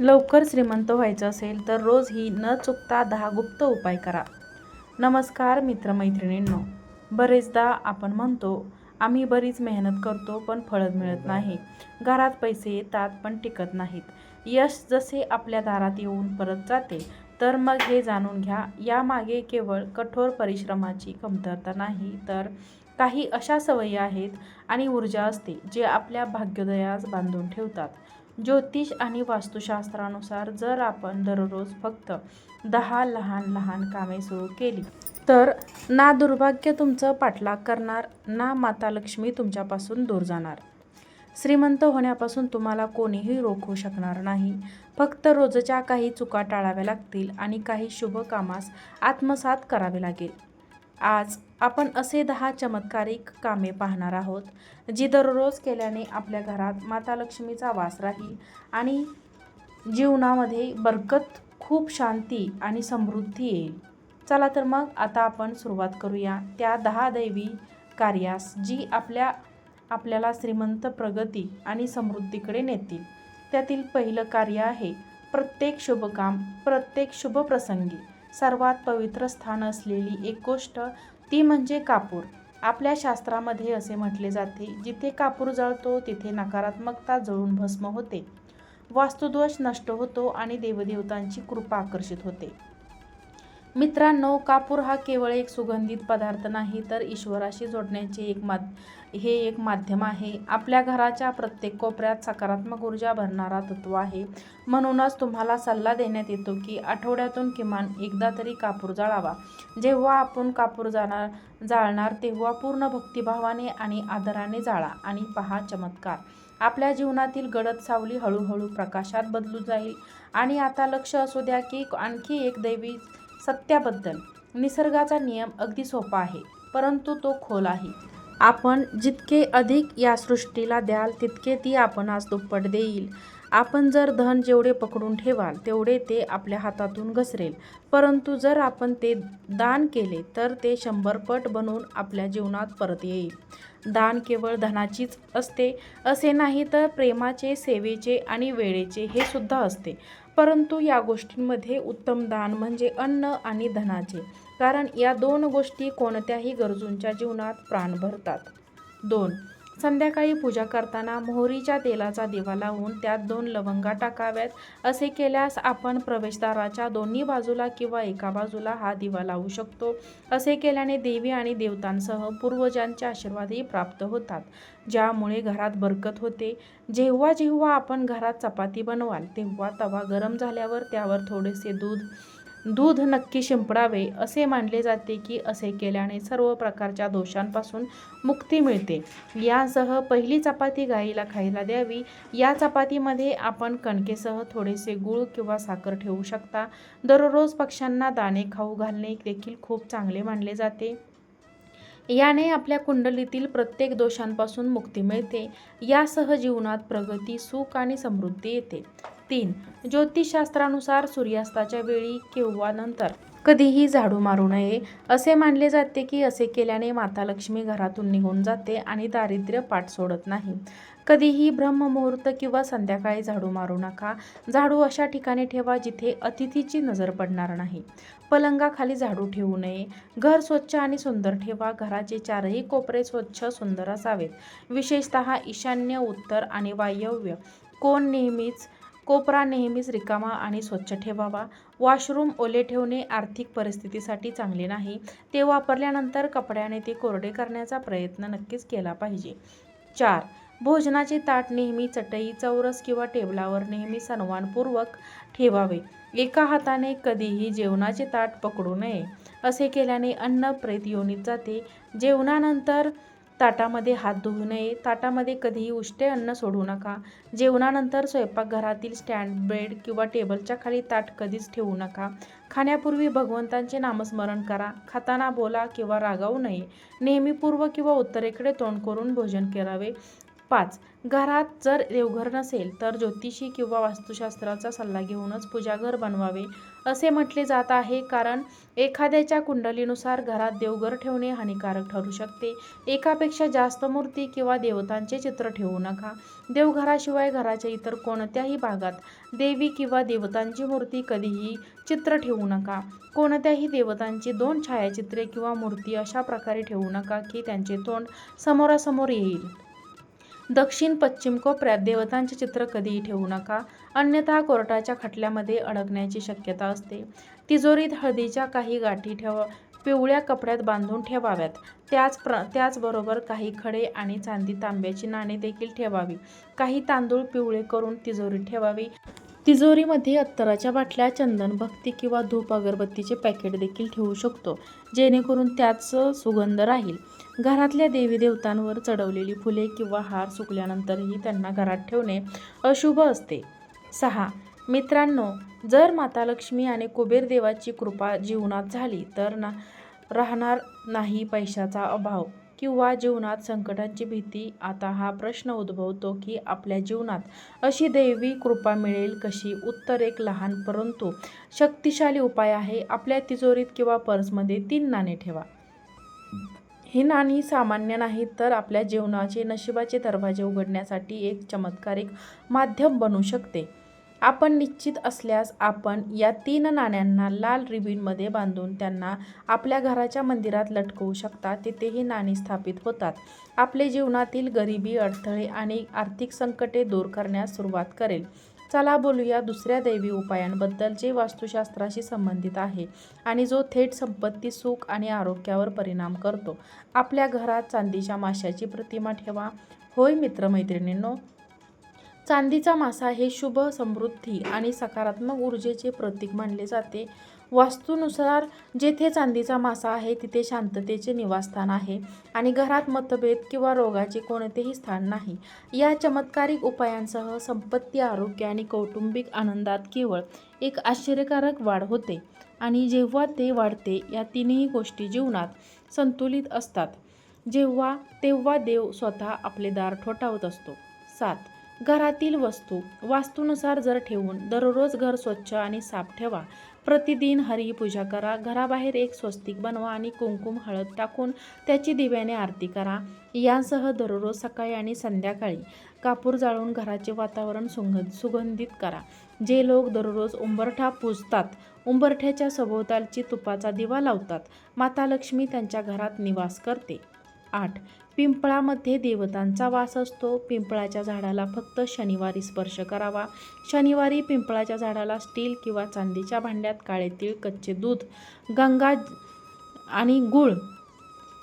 लवकर श्रीमंत व्हायचं असेल तर रोज ही न चुकता दहा गुप्त उपाय करा. नमस्कार मित्रमैत्रिणींनो. बरेचदा आपण म्हणतो आम्ही बरीच मेहनत करतो पण फळद मिळत नाही. घरात पैसे येतात पण टिकत नाहीत. यश जसे आपल्या दारात येऊन परत जाते तर मग हे जाणून घ्या यामागे केवळ कठोर परिश्रमाची कमतरता नाही तर काही अशा सवयी आहेत आणि ऊर्जा असते जे आपल्या भाग्योदयास बांधून ठेवतात. ज्योतिष आणि वास्तुशास्त्रानुसार जर आपण दररोज फक्त दहा लहान लहान कामे सुरू केली तर ना दुर्भाग्य तुमचं पाठलाग करणार ना माता लक्ष्मी तुमच्यापासून दूर जाणार. श्रीमंत होण्यापासून तुम्हाला कोणीही रोखू शकणार नाही. फक्त रोजच्या काही चुका टाळाव्या लागतील आणि काही शुभ कामास आत्मसात करावे लागेल. आज आपण असे दहा चमत्कारिक कामे पाहणार आहोत जी दररोज केल्याने आपल्या घरात माता लक्ष्मीचा वास राहील आणि जीवनामध्ये बरकत खूप शांती आणि समृद्धी येईल. चला तर मग आता आपण सुरुवात करूया त्या दहा दैवी कार्यास जी आपल्या आपल्याला श्रीमंत प्रगती आणि समृद्धीकडे नेतील. त्यातील पहिलं कार्य आहे प्रत्येक शुभकाम प्रत्येक शुभप्रसंगी सर्वात पवित्र स्थान असलेली एक गोष्ट ती म्हणजे कापूर. आपल्या शास्त्रामध्ये असे म्हटले जाते जिथे कापूर जळतो तिथे नकारात्मकता जळून भस्म होते. वास्तुदोष नष्ट होतो आणि देवदेवतांची कृपा आकर्षित होते. मित्रांनो कापूर हा केवळ एक सुगंधित पदार्थ नाही तर ईश्वराशी जोडण्याचे एक माध हे एक माध्यम आहे. आपल्या घराच्या प्रत्येक कोपऱ्यात सकारात्मक ऊर्जा भरणारा तत्व आहे. म्हणूनच तुम्हाला सल्ला देण्यात येतो की आठवड्यातून किमान एकदा तरी कापूर जाळावा. जेव्हा आपण कापूर जाणार जाळणार तेव्हा पूर्ण भक्तिभावाने आणि आदराने जाळा आणि पहा चमत्कार. आपल्या जीवनातील गडद सावली हळूहळू प्रकाशात बदलू जाईल. आणि आता लक्ष असू द्या की आणखी एक दैवी सत्याबद्दल. निसर्गाचा नियम अगदी सोपा आहे परंतु तो खोल आहे. आपण जितके अधिक या सृष्टीला द्याल तितके ती आपण आज दुप्पट देईल. आपण जर धन जेवढे पकडून ठेवाल तेवढे ते आपल्या हातातून घसरेल. परंतु जर आपण ते दान केले तर ते शंभरपट बनून आपल्या जीवनात परत येईल. दान केवळ धनाचीच असते असे नाही तर प्रेमाचे सेवेचे आणि वेळेचे हे सुद्धा असते. परंतु या गोष्टींमध्ये उत्तम दान म्हणजे अन्न आणि धनाचे. कारण या दोन गोष्टी कोणत्याही गरजूंच्या जीवनात प्राण भरतात. दोन संध्याकाळी पूजा करताना मोहरीच्या तेलाचा दिवा लावून त्यात दोन लवंगा टाकाव्यात. असे केल्यास आपण प्रवेशद्वाराच्या दोन्ही बाजूला किंवा एका बाजूला हा दिवा लावू शकतो. असे केल्याने देवी आणि देवतांसह पूर्वजांचे आशीर्वादही प्राप्त होतात ज्यामुळे घरात बरकत होते. जेव्हा जेव्हा आपण घरात चपाती बनवाल तेव्हा तवा गरम झाल्यावर त्यावर थोडेसे दूध दूध नक्की शिंपडावे असे मानले जाते की असे केल्याने सर्व प्रकारच्या दोषांपासून मुक्ती मिळते. यासह पहिली चपाती गाईला खायला द्यावी. या चपातीमध्ये आपण कणकेसह थोडेसे गूळ किंवा साखर ठेवू शकता. दररोज पक्ष्यांना दाणे खाऊ घालणे देखील खूप चांगले मानले जाते. याने आपल्या कुंडलीतील प्रत्येक दोषांपासून मुक्ती मिळते. यासह जीवनात प्रगती सुख आणि समृद्धी येते. तीन. ज्योतिषशास्त्रानुसार सूर्यास्ताच्या वेळी किंवा नंतर कधीही झाडू मारू नये. असे मानले जाते की असे केल्याने माता लक्ष्मी घरातून निघून जाते आणि दारिद्र्य पाठ सोडत नाही. कधीही ब्रह्ममुहूर्त किंवा संध्याकाळी झाडू मारू नका. झाडू अशा ठिकाणी ठेवा जिथे अतिथीची नजर पडणार नाही. पलंगाखाली झाडू ठेवू नये. घर स्वच्छ आणि सुंदर ठेवा. घराचे चारही कोपरे स्वच्छ सुंदर असावेत. विशेषतः ईशान्य उत्तर आणि वायव्य. कोण नेहमीच कोपरा नेहमीच रिकामा आणि स्वच्छ ठेवावा. वॉशरूम ओले ठेवणे आर्थिक परिस्थितीसाठी चांगले नाही. ते वापरल्यानंतर कपड्याने ते कोरडे करण्याचा प्रयत्न नक्कीच केला पाहिजे. चार भोजनाचे ताट नेहमी चटई चौरस किंवा टेबलावर नेहमी सन्मानपूर्वक ठेवावे. एका हाताने कधीही जेवणाचे ताट पकडू नये. असे केल्याने अन्न प्रेत योनीत जाते. जेवणानंतर ताटामध्ये हात धुवू नये. ताटामध्ये कधीही उष्टे अन्न सोडू नका. जेवणानंतर स्वयंपाकघरातील स्टँड बेड किंवा टेबलच्या खाली ताट कधीच ठेवू नका. खाण्यापूर्वी भगवंतांचे नामस्मरण करा. खाताना बोला किंवा रागावू नये. नेहमी पूर्व किंवा उत्तरेकडे तोंड करून भोजन करावे. पाच. घरात जर देवघर नसेल तर ज्योतिषी किंवा वास्तुशास्त्राचा सल्ला घेऊनच पूजाघर बनवावे असे म्हटले जात आहे. कारण एखाद्याच्या कुंडलीनुसार घरात देवघर ठेवणे हानिकारक ठरू शकते. एकापेक्षा जास्त मूर्ती किंवा देवतांचे चित्र ठेवू नका. देवघराशिवाय घराच्या इतर कोणत्याही भागात देवी किंवा देवतांची मूर्ती कधीही चित्र ठेवू नका. कोणत्याही देवतांची दोन छायाचित्रे किंवा मूर्ती अशा प्रकारे ठेवू नका की त्यांचे तोंड समोरासमोर येईल. दक्षिण पश्चिम कोपऱ्यात देवतांचे चित्र कधीही ठेवू नका. अन्यथा कोर्टाच्या खटल्यामध्ये अडकण्याची शक्यता असते. तिजोरीत हळदीच्या काही गाठी ठेव पिवळ्या कपड्यात बांधून ठेवाव्यात. त्याच प्र त्याचबरोबर काही खडे आणि चांदी तांब्याची नाणी देखील ठेवावी. काही तांदूळ पिवळे करून तिजोरीत ठेवावी. तिजोरीमध्ये अत्तराच्या बाटल्या चंदन भक्ती किंवा धूप अगरबत्तीचे पॅकेट देखील ठेवू शकतो जेणेकरून त्याच सुगंध राहील. घरातल्या देवी देवतांवर चढवलेली फुले किंवा हार सुकल्यानंतरही त्यांना घरात ठेवणे अशुभ असते. सहा. मित्रांनो जर माता लक्ष्मी आणि कुबेर देवाची कृपा जीवनात झाली तर ना राहणार नाही पैशाचा अभाव. किंवा जीवनात संकटांची भीती आता हा प्रश्न उद्भवतो की आपल्या जीवनात अशी दैवी कृपा मिळेल कशी? उत्तर एक लहान परंतु शक्तिशाली उपाय आहे. आपल्या तिजोरीत किंवा पर्समध्ये तीन नाणे ठेवा. ही नाणी सामान्य नाहीत तर आपल्या जीवनाचे नशिबाचे दरवाजे उघडण्यासाठी एक चमत्कारिक माध्यम बनू शकते. आपण निश्चित असल्यास आपण या तीन नाण्यांना लाल रिबीनमध्ये बांधून त्यांना आपल्या घराच्या मंदिरात लटकवू शकता. तिथेही नाणी स्थापित होतात. आपले जीवनातील गरिबी अडथळे आणि आर्थिक संकटे दूर करण्यास सुरुवात करेल. चला बोलूया दुसऱ्या दैवी उपायांबद्दल जे वास्तुशास्त्राशी संबंधित आहे आणि जो थेट संपत्ती सुख आणि आरोग्यावर परिणाम करतो. आपल्या घरात चांदीच्या माशाची प्रतिमा ठेवा. होय मित्रमैत्रिणींनो चांदीचा मासा हे शुभ समृद्धी आणि सकारात्मक ऊर्जेचे प्रतीक मानले जाते. वास्तूनुसार जेथे चांदीचा मासा आहे तिथे शांततेचे निवासस्थान आहे आणि घरात मतभेद किंवा रोगाचे कोणतेही स्थान नाही. या चमत्कारिक उपायांसह संपत्ती आरोग्य आणि कौटुंबिक आनंदात केवळ एक आश्चर्यकारक वाढ होते आणि जेव्हा ते वाढते या तिन्ही गोष्टी जीवनात संतुलित असतात. जेव्हा तेव्हा देव स्वतः आपले दार ठोठावत असतो. सात घरातील वस्तू वास्तूनुसार जर ठेवून दररोज घर स्वच्छ आणि साफ ठेवा. प्रतिदिन हरी पूजा करा घराबाहेर एक स्वस्तिक बनवा आणि कुंकुम हळद टाकून त्याची दिव्याने आरती करा. यांसह दररोज सकाळी आणि संध्याकाळी कापूर जाळून घराचे वातावरण सुगंध सुगंधित करा. जे लोक दररोज उंबरठा पूजतात उंबरठ्याच्या सभोवतालची तुपाचा दिवा लावतात माता लक्ष्मी त्यांच्या घरात निवास करते. आठ. पिंपळामध्ये देवतांचा वास असतो. पिंपळाच्या झाडाला फक्त शनिवारी स्पर्श करावा. शनिवारी पिंपळाच्या झाडाला स्टील किंवा चांदीच्या भांड्यात काळे तीळ कच्चे दूध गंगा आणि गूळ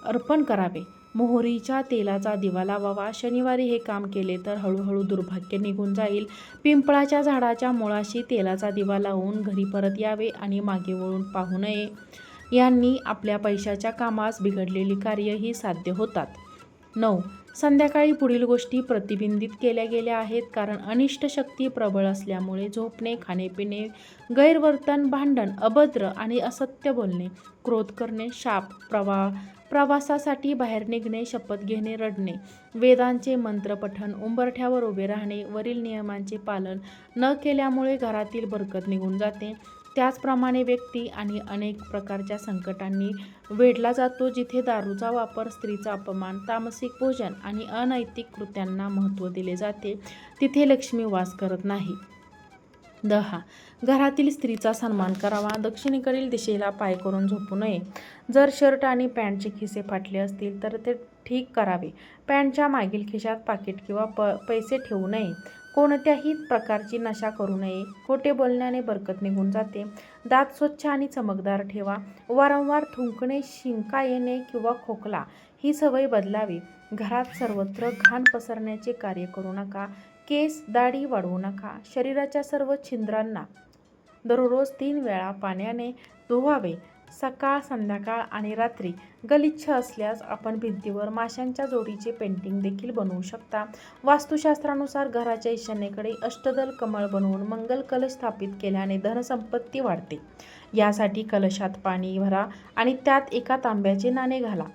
अर्पण करावे. मोहरीच्या तेलाचा दिवा लावावा. शनिवारी हे काम केले तर हळूहळू दुर्भाग्य निघून जाईल. पिंपळाच्या झाडाच्या मुळाशी तेलाचा दिवा लावून घरी परत यावे आणि मागे वळून पाहू नये. यांनी आपल्या पैशाच्या कामास बिघडलेली कार्यही साध्य होतात. नऊ. संध्याकाळी पुढील गोष्टी प्रतिबिंबित केल्या गेल्या आहेत कारण अनिष्ट शक्ती प्रबळ असल्यामुळे झोपणे खाणेपिणे गैरवर्तन भांडण अभद्र आणि असत्य बोलणे क्रोध करणे शाप प्रवाह प्रवासासाठी बाहेर निघणे शपथ घेणे रडणे वेदांचे मंत्रपठण उंबरठ्यावर उभे राहणे वरील नियमांचे पालन न केल्यामुळे घरातील बरकत निघून जाते. त्याचप्रमाणे व्यक्ती आणि अनेक प्रकारच्या संकटांनी वेढला जातो जिथे दारूचा वापर स्त्रीचा अपमान तामसिक भोजन आणि अनैतिक कृत्यांना महत्त्व दिले जाते. तिथे लक्ष्मी वास करत नाही. दहा. घरातील स्त्रीचा सन्मान करावा. दक्षिणेकडील दिशेला पाय करून झोपू नये. जर शर्ट आणि पॅन्टचे खिसे फाटले असतील तर ते ठीक करावे. पॅन्टच्या मागील खिशात पाकिट किंवा प पैसे ठेवू नये. कोणत्याही प्रकारची नशा करू नये. खोटे बोलण्याने बरकत निघून जाते. दात स्वच्छ आणि चमकदार ठेवा. वारंवार थुंकणे शिंका येणे किंवा खोकला ही सवय बदलावी. घरात सर्वत्र घाण पसरण्याचे कार्य करू नका. केस दाढी वाढवू नका. शरीराच्या सर्व छिद्रांना दररोज तीन वेळा पाण्याने धुवावे. सकाळ संध्याकाळ आणि रात्री गलिच्छ असल्यास आपण भिंतीवर माशांच्या जोडीचे पेंटिंग देखील बनवू शकता. वास्तुशास्त्रानुसार घराच्या ईशान्येकडे अष्टदल कमळ बनवून मंगल कलश स्थापित केल्याने धनसंपत्ती वाढते. यासाठी कलशात पाणी भरा आणि त्यात एका तांब्याचे नाणे घाला.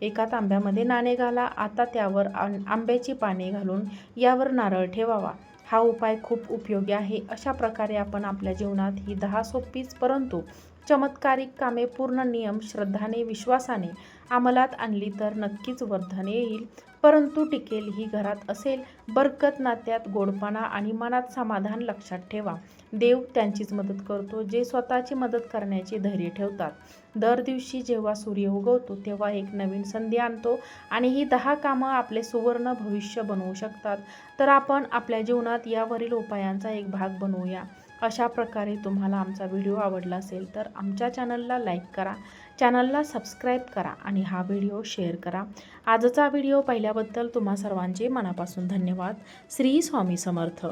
एका तांब्यामध्ये नाणे घाला. आता त्यावर आं- आंब्याची पाने घालून यावर नारळ ठेवावा. हा उपाय खूप उपयोगी आहे. अशा प्रकारे आपण आपल्या जीवनात ही दहा सोपीच परंतु चमत्कारिक कामे पूर्ण नियम श्रद्धाने विश्वासाने अंमलात आणली तर नक्कीच वर्धन येईल. परंतु टिकेल ही घरात असेल बरकत नात्यात गोडपणा आणि मनात समाधान लक्षात ठेवा. देव त्यांचीच मदत करतो जे स्वतःची मदत करण्याचे धैर्य ठेवतात. दर दिवशी जेव्हा सूर्य उगवतो तेव्हा एक नवीन संधी आणतो आणि ही दहा कामं आपले सुवर्ण भविष्य बनवू शकतात. तर आपण आपल्या जीवनात यावरील उपायांचा एक भाग बनवूया. अशा प्रकारे तुम्हाला आमचा व्हिडिओ आवडला असेल तर आमच्या चॅनलला लाईक करा चॅनलला सबस्क्राईब करा आणि हा व्हिडिओ शेअर करा. आजचा व्हिडिओ पाहिल्याबद्दल तुम्हा सर्वांचे मनापासून धन्यवाद. श्री स्वामी समर्थ.